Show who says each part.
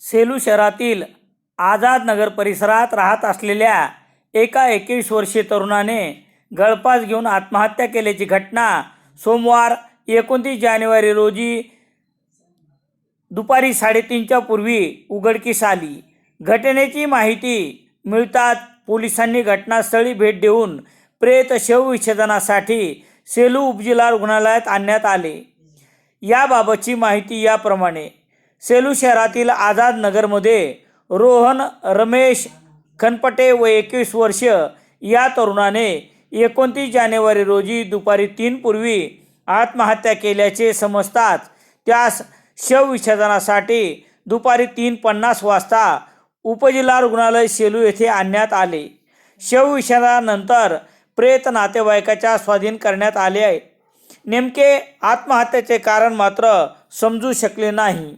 Speaker 1: सेलू शहरातील आझाद नगर परिसरात राहत असलेल्या एका एकवीस वर्षीय तरुणाने गळफास घेऊन आत्महत्या केल्याची घटना सोमवार एकोणतीस जानेवारी रोजी दुपारी साडेतीनच्या पूर्वी उघडकीस आली. घटनेची माहिती मिळताच पोलिसांनी घटनास्थळी भेट देऊन प्रेत शवविच्छेदनासाठी सेलू उपजिल्हा रुग्णालयात आणण्यात आले. याबाबतची माहिती याप्रमाणे. सेलू शहरातील आझाद नगरमध्ये रोहन रमेश खनपटे व एकवीस वर्ष या तरुणाने एकोणतीस जानेवारी रोजी दुपारी तीन पूर्वी आत्महत्या केल्याचे समजताच त्यास शवविच्छेदनासाठी दुपारी तीन पन्नास वाजता उपजिल्हा रुग्णालय सेलू येथे आणण्यात आले. शवविच्छेदनानंतर प्रेत नातेवाईकाच्या स्वाधीन करण्यात आले आहे. नेमके आत्महत्येचे कारण मात्र समजू शकले नाही.